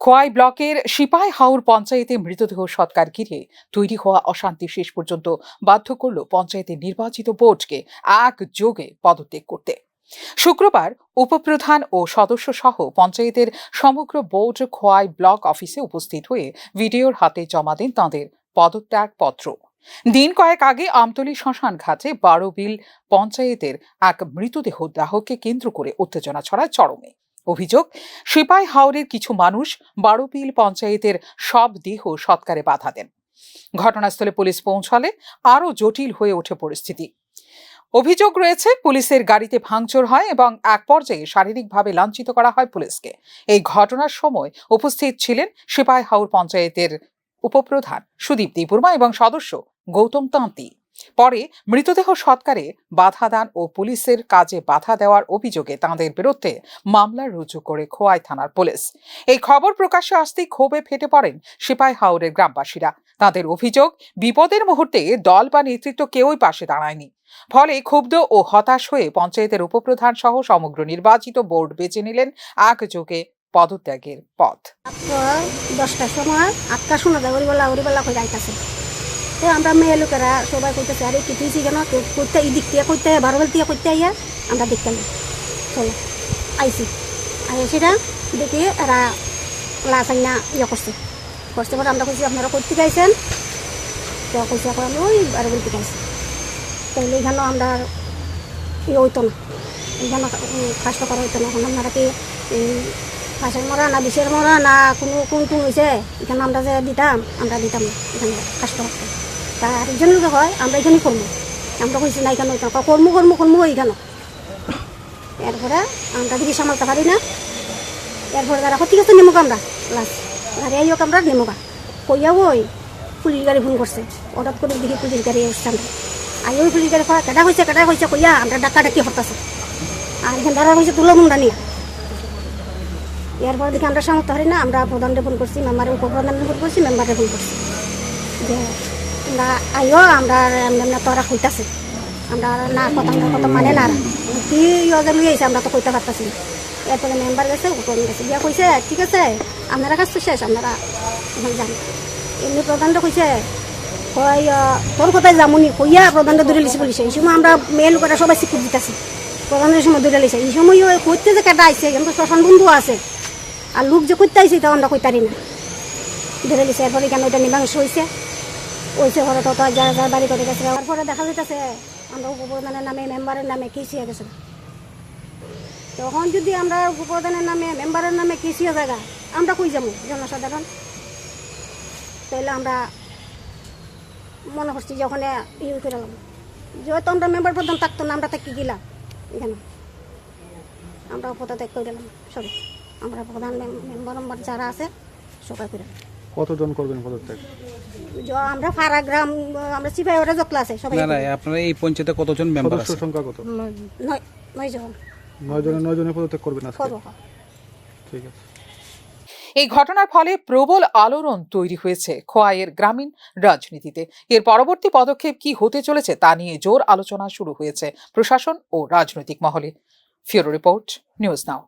খোয়াই ব্লকের সিপাই হাউর পঞ্চায়েতে মৃতদেহ সৎকার ঘিরে তৈরি হওয়া অশান্তি শেষ পর্যন্ত বাধ্য করল পঞ্চায়েতের নির্বাচিত বোর্ডকে একযোগে পদত্যাগ করতে। শুক্রবার উপপ্রধান ও সদস্য সহ পঞ্চায়েতের সমগ্র বোর্ড খোয়াই ব্লক অফিসে উপস্থিত হয়ে ভিডিওর হাতে জমা দেন তাঁদের পদত্যাগ পত্র দিন কয়েক আগে আমতলী শ্মশান ঘাটে বারোবিল পঞ্চায়েতের এক মৃতদেহ দাহকে কেন্দ্র করে উত্তেজনা ছড়ায় চরমে। অভিযোগ, সিপাই হাওরের কিছু মানুষ বারোপিল পঞ্চায়েতের সব দেহ সৎকারে বাধা দেন। ঘটনাস্থলে পুলিশ পৌঁছালে আরও জটিল হয়ে ওঠে পরিস্থিতি। অভিযোগ রয়েছে, পুলিশের গাড়িতে ভাঙচুর হয় এবং এক পর্যায়ে শারীরিকভাবে লাঞ্ছিত করা হয় পুলিশকে। এই ঘটনার সময় উপস্থিত ছিলেন সিপাই হাউর পঞ্চায়েতের উপপ্রধান সুদীপ দেববর্মা এবং সদস্য গৌতম তাঁতি পরে মৃতদেহ সৎকারে বাধা দান ও পুলিশের কাজে বাধা দেওয়ার অভিযোগে তাঁদের বিরুদ্ধে মামলা রুজু করে খোয়াই থানার পুলিশ। এই খবর প্রকাশ্যে আসতেই ক্ষোভে ফেটে পড়েন সিপাই হাওরের গ্রামবাসীরা। তাদের অভিযোগ, বিপদের মুহূর্তে দল বা নেতৃত্ব কেউই পাশে দাঁড়ায়নি। ফলে ক্ষুব্ধ ও হতাশ হয়ে পঞ্চায়েতের উপপ্রধান সহ সমগ্র নির্বাচিত বোর্ড বেছে নিলেন একযোগে পদত্যাগের পথ। দশটার সময় আটটা শোনা যায় ওরিবেলা ওরিবেলা যাইতেছে। তো আমরা মেয়ে লোকেরা সবাই করতেছে আরে কি তুই কেন করতে এই দিক দিয়ে করতে বারোবেল দিয়ে করতে আইয়া আমরা দেখতে নিই চলো আইসি আর সেটা দেখি এরা লাশ আইনা ইয়ে করছে। করছে পরে আমরা কইছি, আপনারা করতে গাইছেন তো কইছে, এখন আমি ওই বারোবেল থেকে আইসি তাইলে এখানেও আমরা ইয়ে হইতো না। এখানে কাজটা করা হইতো না। এখন আপনারা কি ফাঁসের মরা না বিষের মরা না কোনো কোন কোন হয়েছে এখানে আমরা যে দিতাম, আমরা দিতাম না। এখানে কষ্ট করতে তা আরেকজন লোকে হয়, আমরা এখানে করব। আমরা কইছি, না এখানে হইতাম কর্ম কর্ম কর্ম এইখানে এরপরে আমরা দেখি সামালতে পারি না, এরপরে তারা ঠিক আছে নেমুক আমরা লাস্ট গাড়ি আইও আমরা নেমুকা কইয়া ওই পুলিশ গাড়ি ফোন করছে। হঠাৎ করে দেখি পুলিশ গাড়ি এসছে আমরা আই ওই পুলিশ গাড়ি কেটা হয়েছে কেটা হয়েছে কইয়া আমরা ডাক্কা ডাকি হতাছে আর এখানে দাঁড়া হয়েছে তুলো মুন্ডা নিয়ে। এরপর দেখি আমরা সামর্থ্য হারি না, আমরা প্রধানরে ফোন করছি মেম্বারে উপপ্রধানরে ফোন করছি মেম্বারে ফোন করছি। যে আমরা আইও, আমরা এমনি এমনি তোরা কইতাছে। আমরা না কথা আমরা মানে না। কি ইয়ে লুই আইছে আমরা তো কইতে পারতাছি। এরপরে মেম্বার গেছে উপপ্রধান গেছে। গিয়া কইছে, ঠিক আছে, আপনারা কাজ তো শেষ, আপনারা এখন যান। এমনি প্রধানটা কইছে, কই তোর কোথায় যামুনি, কইয়া প্রধানটা দূরে লিছে বলিছে এই সময় আমরা মেয়ে লোকেরা সবাই স্বীকৃতি দিতেছি। প্রধানের সময় দূরে লিছে এই সময় করতে যে কেটা আইছে কিন্তু শ্মশান বন্ধু আছে। আর লোক যে করতে আইছে তা আমরা কইতারি না। ধরে লিছে এরপরে কেন ওইটা মীমাংস হয়েছে ওইসে ঘরে তো যারা বাড়ি করে গেছে তারপরে দেখা যাইতেছে, আমরা উপপ্রধানের নামে মেম্বারের নামে কেসিয়া গেছে তখন যদি আমরা উপপ্রধানের নামে মেম্বারের নামে কেসিয়া জায়গা আমরা কই যাব জনসাধারণ? তাইলে আমরা মনে করছি যে ওখানে ইয়ে করে যেহেতু আমরা মেম্বার প্রধান, থাকতো না, আমরা থাকি গেলাম এখানে। আমরা পদত্যাগ করে দিলাম সরি। আমরা প্রধান মেম্বার যারা আছে, সবাই করে। কতজন করবেন পদত্যাগ? আমরা ফারা গ্রাম আমরা সিপাহী ওরা যতলা আছে সবাই না না আপনারা এই পঞ্চায়েতে কতজন মেম্বার সদস্য সংখ্যা কত? নয় নয় জন। নয় জনে নয় জনে পদত্যাগ করবেন আজকে? ঠিক আছে। এই ঘটনার ফলে প্রবল আলোড়ন তৈরি হয়েছে খোয়াইয়ের গ্রামীণ রাজনীতিতে। এর পরবর্তী পদক্ষেপ কি হতে চলেছে তা নিয়ে জোর আলোচনা শুরু হয়েছে প্রশাসন ও রাজনৈতিক মহলে। ফিওরো রিপোর্ট নিউজ নাও।